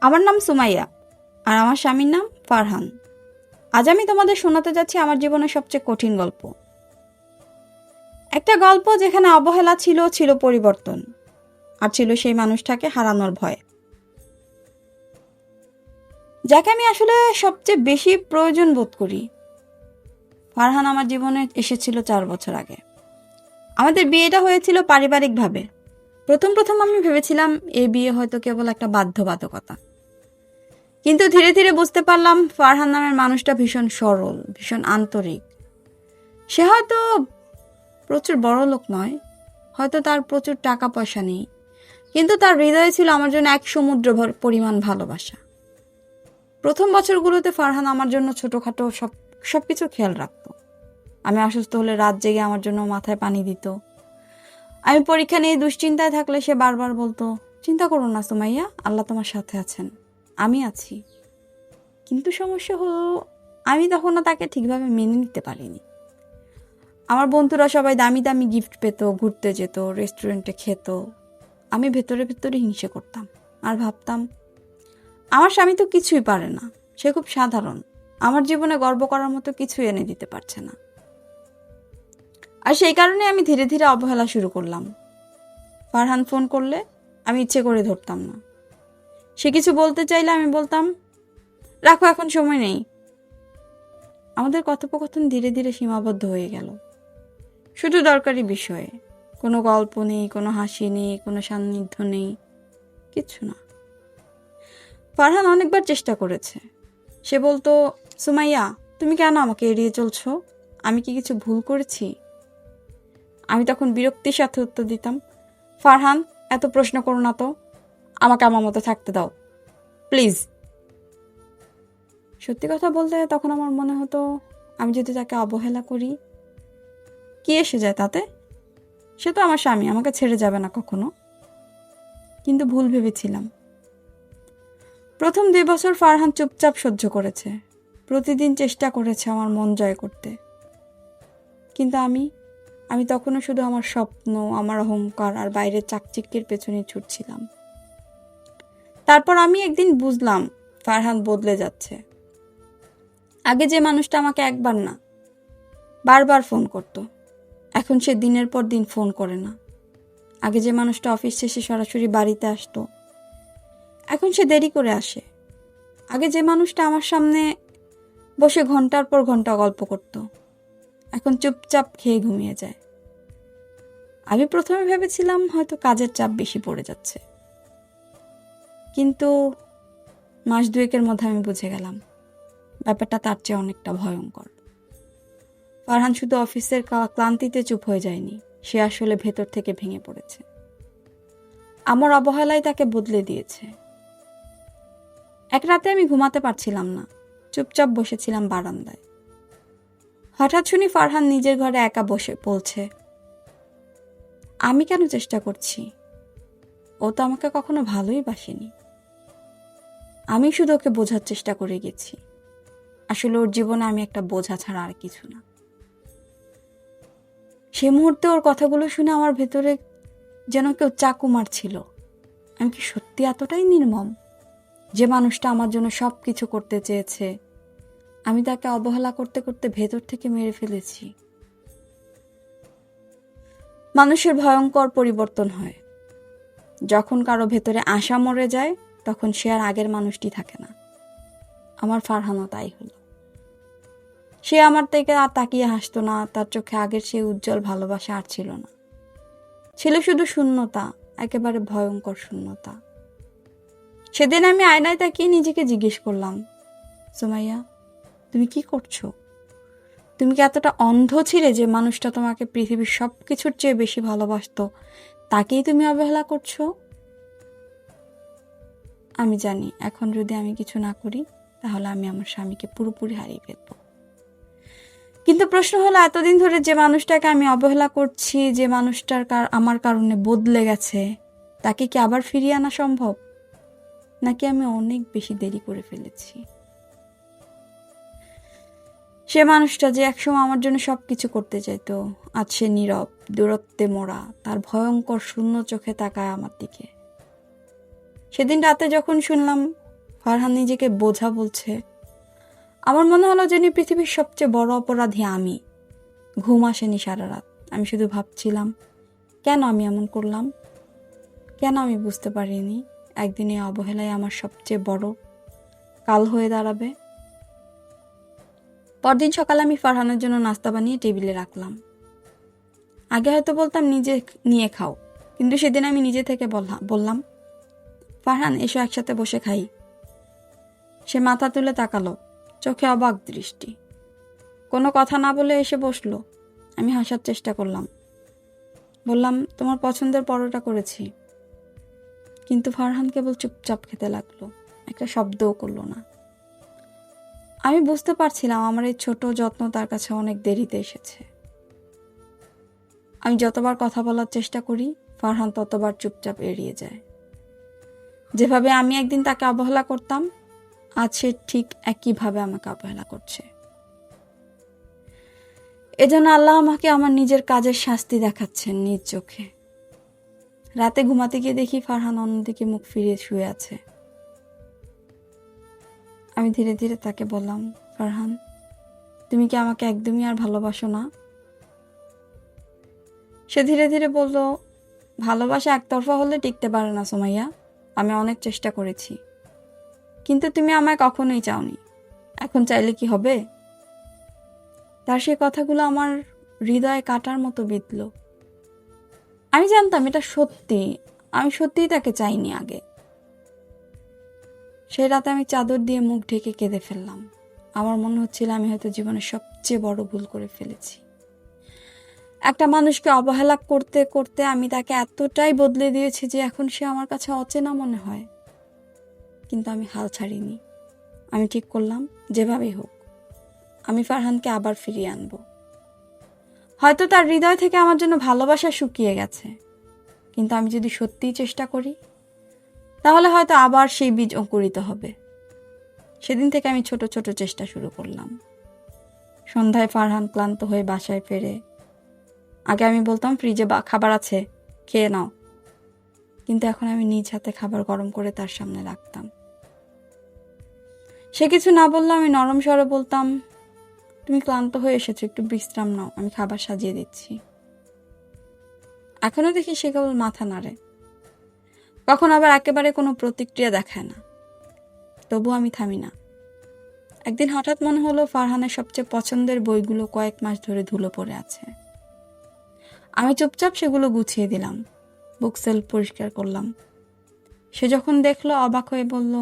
আমার নাম সুমাইয়া আর আমার স্বামীর নাম ফারহান। আজ আমি তোমাদের শোনাতে যাচ্ছি আমার জীবনের সবচেয়ে কঠিন গল্প। একটা গল্প যেখানে অবহেলা ছিল ছিল পরিবর্তন, আর ছিল সেই মানুষটাকে হারানোর ভয়। যাকে আমি আসলে সবচেয়ে বেশি প্রয়োজন বোধ করি। ফারহান আমার জীবনে এসেছিল চার বছর আগে। আমাদের বিয়েটা হয়েছিল পারিবারিকভাবে। প্রথম প্রথম আমি ভেবেছিলাম এই বিয়ে হয়তো কেবল একটা বাধ্যবাধকতা। কিন্তু ধীরে ধীরে বুঝতে পারলাম ফারহান নামের মানুষটা ভীষণ সরল, ভীষণ আন্তরিক। সে হয়তো প্রচুর বড় লোক নয়, হয়তো তার প্রচুর টাকা পয়সা নেই, কিন্তু তার হৃদয়ে ছিল আমার জন্য এক সমুদ্র পরিমাণ ভালোবাসা। প্রথম বছরগুলোতে ফারহান আমার জন্য ছোটোখাটো সব সব কিছু খেয়াল রাখতো। আমি অসুস্থ হলে রাত জেগে আমার জন্য মাথায় পানি দিত। আমি পরীক্ষা নিয়ে দুশ্চিন্তায় থাকলে সে বারবার বলতো, চিন্তা করো না সুমাইয়া, আল্লাহ তোমার সাথে আছেন। আমি আছি। কিন্তু সমস্যা হলো, আমি তখনও তাকে ঠিকভাবে মেনে নিতে পারিনি। আমার বন্ধুরা সবাই দামি দামি গিফট পেত, ঘুরতে যেত রেস্টুরেন্টে খেত। আমি ভেতরে ভেতরে হিংসে করতাম আর ভাবতাম, আমার স্বামী তো কিছুই পারে না, সে খুব সাধারণ। আমার জীবনে গর্ব করার মতো কিছুই এনে দিতে পারছে না। আর সেই কারণে আমি ধীরে ধীরে অবহেলা শুরু করলাম। ফারহান ফোন করলে আমি ইচ্ছে করে ধরতাম না। সে কিছু বলতে চাইলে আমি বলতাম, রাখো, এখন সময় নেই। আমাদের কথোপকথন ধীরে ধীরে সীমাবদ্ধ হয়ে গেল। শুধু দরকারি বিষয়ে। কোনো গল্প নেই, কোনো হাসি নেই, কোনো সান্নিধ্য নেই, কিচ্ছু না। ফারহান অনেকবার চেষ্টা করেছে। সে বলতো, সুমাইয়া, তুমি কেন আমাকে এড়িয়ে চলছো? আমি কি কিছু ভুল করেছি? আমি তখন বিরক্তির সাথে উত্তর দিতাম, ফারহান, এত প্রশ্ন করো না তো। আমাকে আমার মতো থাকতে দাও। প্লিজ। সত্যি কথা বলতে তখন আমার মনে হতো আমি যদি তাকে অবহেলা করি, কি এসে যায় তাতে? সে তো আমার স্বামী, আমাকে ছেড়ে যাবে না কখনো। কিন্তু ভুল ভেবেছিলাম। প্রথম দুই বছর ফারহান চুপচাপ সহ্য করেছে। প্রতিদিন চেষ্টা করেছে আমার মন জয় করতে। কিন্তু আমি আমি তখনও শুধু আমার স্বপ্ন, আমার অহংকার আর বাইরের চাকচিক্যের পেছনে ছুটছিলাম। তারপর আমি একদিন বুঝলাম ফারহান বদলে যাচ্ছে। আগে যে মানুষটা আমাকে একবার না, বারবার ফোন করত। এখন সে দিনের পর দিন ফোন করে না। আগে যে মানুষটা অফিস শেষে সরাসরি বাড়িতে আসতো, এখন সে দেরি করে আসে। আগে যে মানুষটা আমার সামনে বসে ঘণ্টার পর ঘণ্টা গল্প করত, এখন চুপচাপ খেয়ে ঘুমিয়ে যায়। আমি প্রথমে ভেবেছিলাম হয়তো কাজের চাপ বেশি পড়ে যাচ্ছে। কিন্তু মাস দুয়েকের মধ্যে আমি বুঝে গেলাম, ব্যাপারটা তার চেয়ে অনেকটা ভয়ঙ্কর। ফারহান শুধু অফিসের ক্লান্তিতে চুপ হয়ে যায়নি, সে আসলে ভেতর থেকে ভেঙে পড়েছে। আমার অবহেলায় তাকে বদলে দিয়েছে। এক রাতে আমি ঘুমাতে পারছিলাম না, চুপচাপ বসেছিলাম বারান্দায়। হঠাৎ শুনি ফারহান নিজের ঘরে একা বসে বলছে, আমি কেন চেষ্টা করছি? ও তো আমাকে কখনো ভালোই বাসেনি। আমি শুধু ওকে বোঝার চেষ্টা করে গেছি। আসলে ওর জীবনে আমি একটা বোঝা ছাড়া আর কিছু না। সে মুহূর্তে ওর কথাগুলো শুনে আমার ভেতরে যেন কেউ চাকু মারছিল। আমি কি সত্যি এতটাই নির্মম? যে মানুষটা আমার জন্য সব কিছু করতে চেয়েছে, আমি তাকে অবহেলা করতে করতে ভেতর থেকে মেরে ফেলেছি। মানুষের ভয়ঙ্কর পরিবর্তন হয়। যখন কারও ভেতরে আশা মরে যায় তখন সে আর আগের মানুষটি থাকে না। আমার ফারহানও তাই হলো। সে আমার থেকে আর তাকিয়ে হাসতো না, তার চোখে আগের সেই উজ্জ্বল ভালোবাসা আর ছিল না। ছিল শুধু শূন্যতা, একেবারে ভয়ঙ্কর শূন্যতা। সেদিন আমি আয়নায় তাকিয়ে নিজেকে জিজ্ঞেস করলাম, সুমাইয়া, তুমি কি করছ? তুমি কি এতটা অন্ধ ছিলে যে মানুষটা তোমাকে পৃথিবীর সব কিছুর চেয়ে বেশি ভালোবাসতো? তাকেই তুমি অবহেলা করছ? আমি জানি এখন যদি আমি কিছু না করি, তাহলে আমি আমার স্বামীকে পুরোপুরি হারিয়ে ফেলব। কিন্তু প্রশ্ন হলো, এতদিন ধরে যে মানুষটাকে আমি অবহেলা করছি, যে মানুষটার আমার কারণে বদলে গেছে, তাকে কি আবার ফিরিয়ে আনা সম্ভব? নাকি আমি অনেক বেশি দেরি করে ফেলেছি? সে মানুষটা যে একসময় আমার জন্য সব কিছু করতে চাইতো, আজ সে নীরব, দূরত্বে মোড়া, তার ভয়ঙ্কর শূন্য চোখে তাকায় আমার দিকে। সেদিন রাতে যখন শুনলাম ফারহান নিজেকে বোঝা বলছে, আমার মনে হলো যেন পৃথিবীর সবচেয়ে বড় অপরাধী আমি। ঘুম আসেনি সারা রাত। আমি শুধু ভাবছিলাম, কেন আমি এমন করলাম? কেন আমি বুঝতে পারিনি একদিন এই অবহেলায় আমার সবচেয়ে বড় কাল হয়ে দাঁড়াবে? পরদিন সকালে আমি ফারহানের জন্য নাস্তা বানিয়ে টেবিলে রাখলাম। আগে হয়তো বলতাম, নিজে নিয়ে খাও। কিন্তু সেদিন আমি নিজে থেকে বললাম ফারহান এসো একসাথে বসে খাই। সে মাথা তুলে তাকালো, চোখে অবাক দৃষ্টি। কোনো কথা না বলে এসে বসল। আমি হাসার চেষ্টা করলাম। বললাম, তোমার পছন্দের পরোটা করেছি। কিন্তু ফারহান কেবল চুপচাপ খেতে লাগল, একটা শব্দও করল না। আমি বুঝতে পারছিলাম আমার এই ছোট যত্ন তার কাছে অনেক দেরিতে এসেছে। আমি যতবার কথা বলার চেষ্টা করি, ফারহান ততবার চুপচাপ এড়িয়ে যায়। যেভাবে আমি একদিন তাকে অবহেলা করতাম, আজ সে ঠিক একইভাবে আমাকে অবহেলা করছে। এজন্য আল্লাহ আমাকে আমার নিজের কাজের শাস্তি দেখাচ্ছেন নিজ চোখে। রাতে ঘুমাতে গিয়ে দেখি ফারহান অন্যদিকে মুখ ফিরিয়ে শুয়ে আছে। আমি ধীরে ধীরে তাকে বললাম, ফারহান, তুমি কি আমাকে একদমই আর ভালোবাসো না? সে ধীরে ধীরে বলল, ভালোবাসা একতরফা হলে টিকতে পারে না, সোমাইয়া। আমি অনেক চেষ্টা করেছি। কিন্তু তুমি আমায় কখনোই চাওনি। এখন চাইলে কি হবে? তার সে কথাগুলো আমার হৃদয়ে কাটার মতো বিতল আমি জানতাম এটা সত্যি। আমি সত্যিই তাকে চাইনি আগে। সেই রাতে আমি চাদর দিয়ে মুখ ঢেকে কেঁদে ফেললাম। আমার মনে হচ্ছিল আমি হয়তো জীবনের সবচেয়ে বড় ভুল করে ফেলেছি। একটা মানুষকে অবহেলা করতে করতে আমি তাকে এতটাই বদলে দিয়েছি যে এখন সে আমার কাছে অচেনা মনে হয়। কিন্তু আমি হাল ছাড়িনি। আমি ঠিক করলাম, যেভাবেই হোক। আমি ফারহানকে আবার ফিরিয়ে আনব। হয়তো তার হৃদয় থেকে আমার জন্য ভালোবাসা শুকিয়ে গেছে। কিন্তু আমি যদি সত্যিই চেষ্টা করি, তাহলে হয়তো আবার সেই বীজ অঙ্কুরিত হবে। সেদিন থেকে আমি ছোট ছোট চেষ্টা শুরু করলাম। সন্ধ্যায় ফারহান ক্লান্ত হয়ে বাসায় ফেরে আগে আমি বলতাম, ফ্রিজে বা খাবার আছে, খেয়ে নাও। কিন্তু এখন আমি নিজ হাতে খাবার গরম করে তার সামনে রাখতাম। সে কিছু না বললে আমি নরম স্বরে বলতাম, তুমি ক্লান্ত হয়ে এসেছ, একটু বিশ্রাম নাও, আমি খাবার সাজিয়ে দিচ্ছি। এখনও দেখি সে কেবল মাথা নাড়ে। কখন আবার একেবারে কোনো প্রতিক্রিয়া দেখায় না। তবু আমি থামি না। একদিন হঠাৎ মনে হলো, ফারহানের সবচেয়ে পছন্দের বইগুলো কয়েক মাস ধরে ধুলো পড়ে আছে। আমি চুপচাপ সেগুলো গুছিয়ে দিলাম। বুকসেল পরিষ্কার করলাম। সে যখন দেখল, অবাক হয়ে বলল,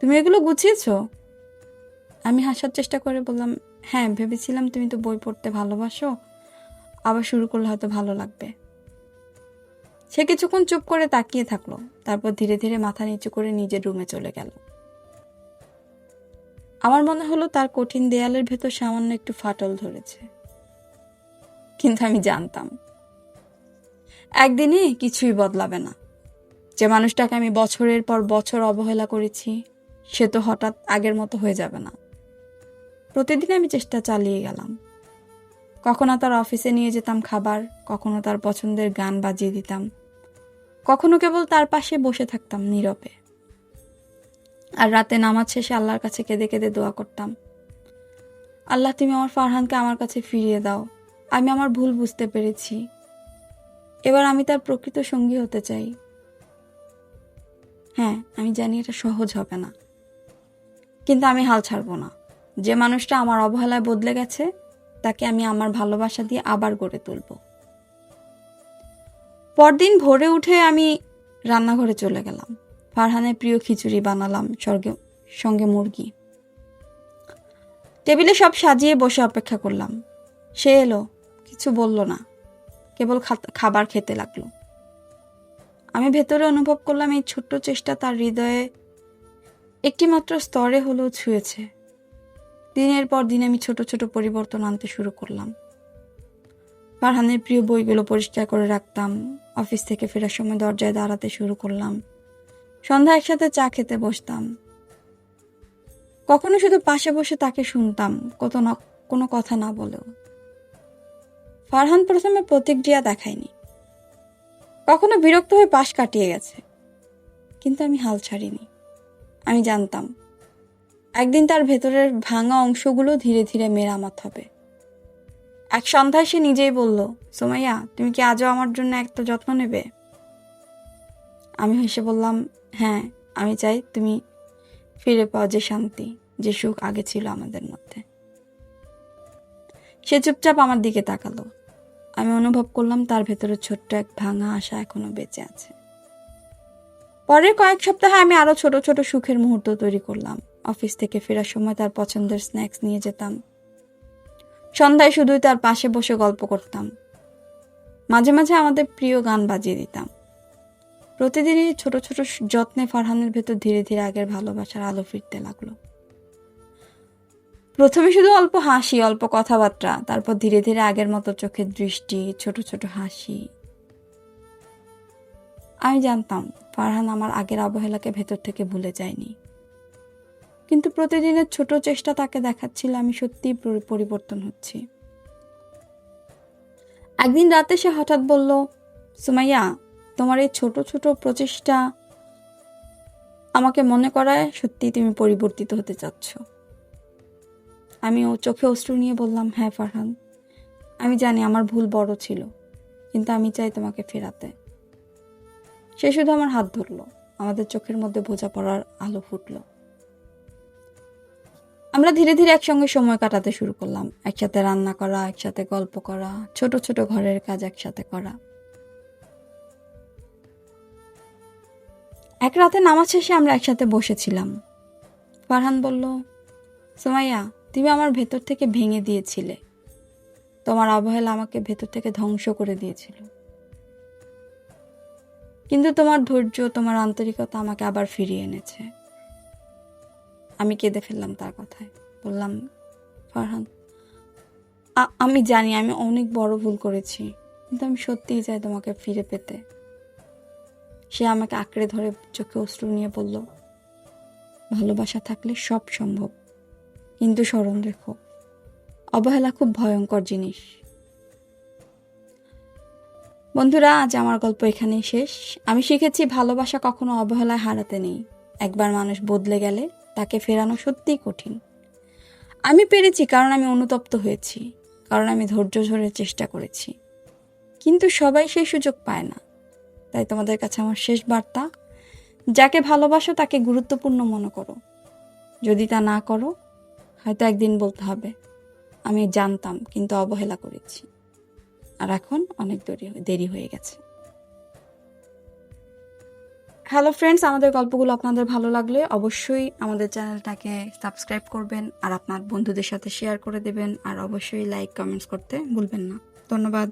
তুমি এগুলো গুছিয়েছো? আমি হাসার চেষ্টা করে বললাম হ্যাঁ ভেবেছিলাম তুমি তো বই পড়তে ভালোবাসো। আবার শুরু করলে হয়তো ভালো লাগবে। সে কিছুক্ষণ চুপ করে তাকিয়ে থাকল, তারপর ধীরে ধীরে মাথা নিচু করে নিজের রুমে চলে গেল। আমার মনে হলো তার কঠিন দেয়ালের ভেতর সামান্য একটু ফাটল ধরেছে। কিন্তু আমি জানতাম। একদিনই কিছুই বদলাবে না। যে মানুষটাকে আমি বছরের পর বছর অবহেলা করেছি, সে তো হঠাৎ আগের মতো হয়ে যাবে না। প্রতিদিন আমি চেষ্টা চালিয়ে গেলাম। কখনো তার অফিসে নিয়ে যেতাম খাবার, কখনো তার পছন্দের গান বাজিয়ে দিতাম। কখনো কেবল তার পাশে বসে থাকতাম নীরবে। আর রাতে নামাজ শেষে আল্লাহর কাছে কেঁদে কেঁদে দোয়া করতাম। আল্লাহ তুমি আমার ফারহানকে আমার কাছে ফিরিয়ে দাও। আমি আমার ভুল বুঝতে পেরেছি। এবার আমি তার প্রকৃত সঙ্গী হতে চাই। হ্যাঁ আমি জানি এটা সহজ হবে না। কিন্তু আমি হাল ছাড়বো না। যে মানুষটা আমার অবহেলায় বদলে গেছে, তাকে আমি আমার ভালোবাসা দিয়ে আবার গড়ে তুলব। পরদিন ভোরে উঠে আমি রান্নাঘরে চলে গেলাম। ফারহানের প্রিয় খিচুড়ি বানালাম স্বর্গে, সঙ্গে মুরগি। টেবিলে সব সাজিয়ে বসে অপেক্ষা করলাম। সে এলো কিছু বলল না। কেবল খাবার খেতে লাগল। আমি ভেতরে অনুভব করলাম এই ছোট্ট চেষ্টা তার হৃদয়ে একটিমাত্র স্তরে হলেও ছুঁয়েছে। দিনের পর দিন আমি ছোট ছোট পরিবর্তন আনতে শুরু করলাম। ফারহানের প্রিয় বইগুলো পরিষ্কার করে রাখতাম, অফিস থেকে ফেরার সময় দরজায় দাঁড়াতে শুরু করলাম, সন্ধ্যা একসাথে চা খেতে বসতাম। কখনো শুধু পাশে বসে তাকে শুনতাম কত কোনো কথা না বলেও। ফারহান প্রথমে প্রতিক্রিয়া দেখায়নি। কখনো বিরক্ত হয়ে পাশ কাটিয়ে গেছে। কিন্তু আমি হাল ছাড়িনি। আমি জানতাম, একদিন তার ভেতরের ভাঙা অংশগুলো ধীরে ধীরে মেরামত হবে। এক সন্ধ্যায় সে নিজেই বলল, সোমাইয়া, তুমি কি আজও আমার জন্য একটা যত্ন নেবে? আমি হেসে বললাম হ্যাঁ আমি চাই তুমি ফিরে পাও যে শান্তি, যে সুখ আগে ছিল আমাদের মধ্যে। সে চুপচাপ আমার দিকে তাকালো। আমি অনুভব করলাম তার ভেতরে ছোট্ট এক ভাঙা আশা এখনও বেঁচে আছে। পরের কয়েক সপ্তাহে আমি আরও ছোট ছোট সুখের মুহূর্ত তৈরি করলাম। অফিস থেকে ফেরার সময় তার পছন্দের স্ন্যাক্স নিয়ে যেতাম। সন্ধ্যায় শুধুই তার পাশে বসে গল্প করতাম। মাঝে মাঝে আমাদের প্রিয় গান বাজিয়ে দিতাম। প্রতিদিনই ছোট ছোট যত্নে ফারহানের ভেতর ধীরে ধীরে আগের ভালোবাসার আলো ফিরতে লাগল। প্রথমে শুধু অল্প হাসি, অল্প কথাবার্তা, তারপর ধীরে ধীরে আগের মতো চোখের দৃষ্টি, ছোট ছোট হাসি। আমি জানতাম, ফারহান আমার আগের অবহেলাকে ভেতর থেকে ভুলে যায়নি। কিন্তু প্রতিদিনের ছোট চেষ্টা তাকে দেখাচ্ছিল আমি সত্যিই পরিবর্তন হচ্ছি। একদিন রাতে সে হঠাৎ বলল, সুমাইয়া, তোমার এই ছোট ছোট প্রচেষ্টা আমাকে মনে করায় সত্যি তুমি পরিবর্তিত হতে চাচ্ছ। আমি ও চোখে অশ্রু নিয়ে বললাম হ্যাঁ ফারহান। আমি জানি আমার ভুল বড় ছিল, কিন্তু আমি চাই তোমাকে ফেরাতে। সে শুধু আমার হাত ধরলো, আমাদের চোখের মধ্যে বোঝাপড়ার আলো ফুটলো। আমরা ধীরে ধীরে একসঙ্গে সময় কাটাতে শুরু করলাম, একসাথে রান্না করা, একসাথে গল্প করা, ছোট ছোট ঘরের কাজ একসাথে করা। এক রাতে নামাজ শেষে আমরা একসাথে বসেছিলাম। ফারহান বলল, সোমাইয়া তুমি আমার ভেতর থেকে ভেঙে দিয়েছিলে। তোমার অবহেলা আমাকে ভেতর থেকে ধ্বংস করে দিয়েছিল। কিন্তু তোমার ধৈর্য, তোমার আন্তরিকতা আমাকে আবার ফিরিয়ে এনেছে। আমি কেঁদে ফেললাম তার কথায়। বললাম, ফারহান আমি জানি আমি অনেক বড় ভুল করেছি, কিন্তু আমি সত্যিই চাই তোমাকে ফিরে পেতে। সে আমাকে আঁকড়ে ধরে চোখে অশ্রু নিয়ে বলল, ভালোবাসা থাকলে সব সম্ভব। কিন্তু স্মরণ রেখো। অবহেলা খুব ভয়ঙ্কর জিনিস। বন্ধুরা, আজ আমার গল্প এখানেই শেষ। আমি শিখেছি ভালোবাসা কখনো অবহেলায় হারাতে নেই। একবার মানুষ বদলে গেলে তাকে ফেরানো সত্যিই কঠিন। আমি পেরেছি কারণ আমি অনুতপ্ত হয়েছি, কারণ আমি ধৈর্য ধরে চেষ্টা করেছি। কিন্তু সবাই সেই সুযোগ পায় না। তাই তোমাদের কাছে আমার শেষ বার্তা, যাকে ভালোবাসো তাকে গুরুত্বপূর্ণ মনে করো। যদি তা না করো হয়তো একদিন বলতে হবে। আমি জানতাম, কিন্তু অবহেলা করেছি। আর এখন অনেক দেরি দেরি হয়ে গেছে। হ্যালো ফ্রেন্ডস আমাদের গল্পগুলো আপনাদের ভালো লাগলে অবশ্যই আমাদের চ্যানেলটাকে সাবস্ক্রাইব করবেন, আর আপনার বন্ধুদের সাথে শেয়ার করে দেবেন, আর অবশ্যই লাইক কমেন্টস করতে ভুলবেন না। ধন্যবাদ।